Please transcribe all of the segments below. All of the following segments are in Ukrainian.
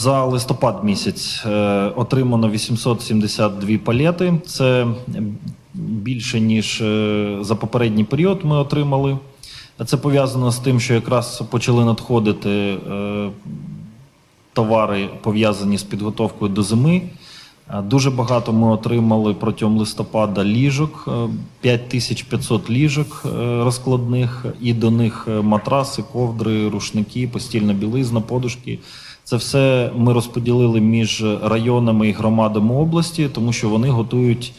За листопад місяць е, отримано 872 палети. Це більше ніж е, за попередній період ми отримали. Це пов'язано з тим, що якраз почали надходити е, товари, пов'язані з підготовкою до зими. Дуже багато ми отримали протягом листопада ліжок, е, 5500 ліжок розкладних, і до них матраси, ковдри, рушники, постільна білизна, подушки. Це все ми розподілили між районами і громадами області, тому що вони готують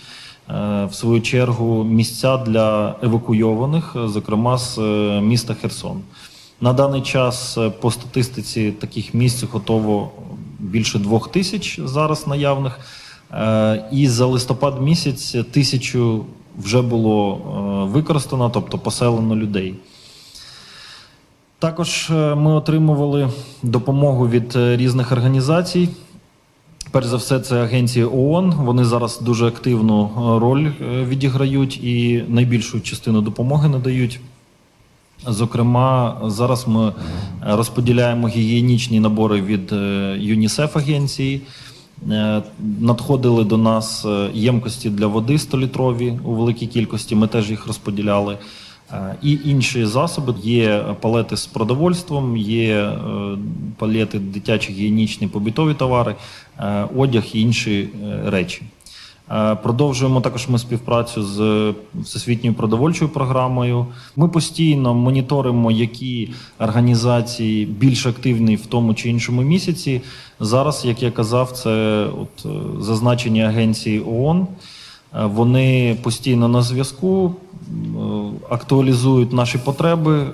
е, в свою чергу місця для евакуйованих, зокрема з е, міста Херсон. На даний час е, по статистиці таких місць готово більше двох тисяч зараз наявних. І за листопад місяць тисячу вже було використано, тобто поселено людей. Також е, ми отримували допомогу від е, різних організацій. Перш за все, це агенції ООН. Вони зараз дуже активну е, роль відіграють і найбільшу частину допомоги надають. Зокрема, зараз ми розподіляємо гігієнічні набори від ЮНІСЕФ агенції. Надходили до нас ємкості для води 100-літрові у великій кількості. Ми теж їх розподіляли. Е, І інші засоби є палети з продовольством, є е, палети дитячі гігієнічні побутові товари, е, одяг і інші речі. Продовжуємо також ми співпрацю з Всесвітньою продовольчою програмою. Ми постійно моніторимо, які організації більш активні в тому чи іншому місяці. Зараз, як я казав, це от зазначені агенції ООН. Вони постійно на зв'язку, актуалізують наші потреби, е,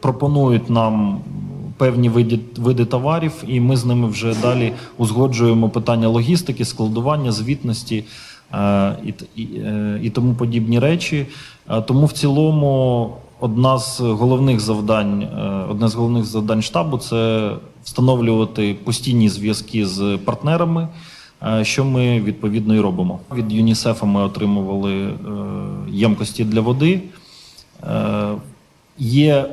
пропонують нам певні види, види товарів, і ми з ними вже далі узгоджуємо питання логістики, складування, звітності е, і, і, е, і тому подібні речі. Тому в цілому одна з головних завдань, одне з головних завдань штабу це встановлювати постійні зв'язки з партнерами. Що ми відповідно і робимо. Від ЮНІСЕФа ми отримували ємкості для води. Е, Є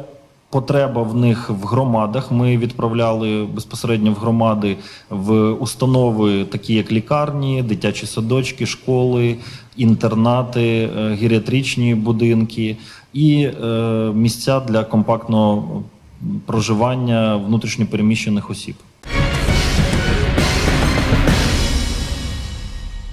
потреба в них в громадах. Ми відправляли безпосередньо в громади в установи, такі як лікарні, дитячі садочки, школи, інтернати, е, геріатричні будинки і е, місця для компактного проживання внутрішньопереміщених осіб.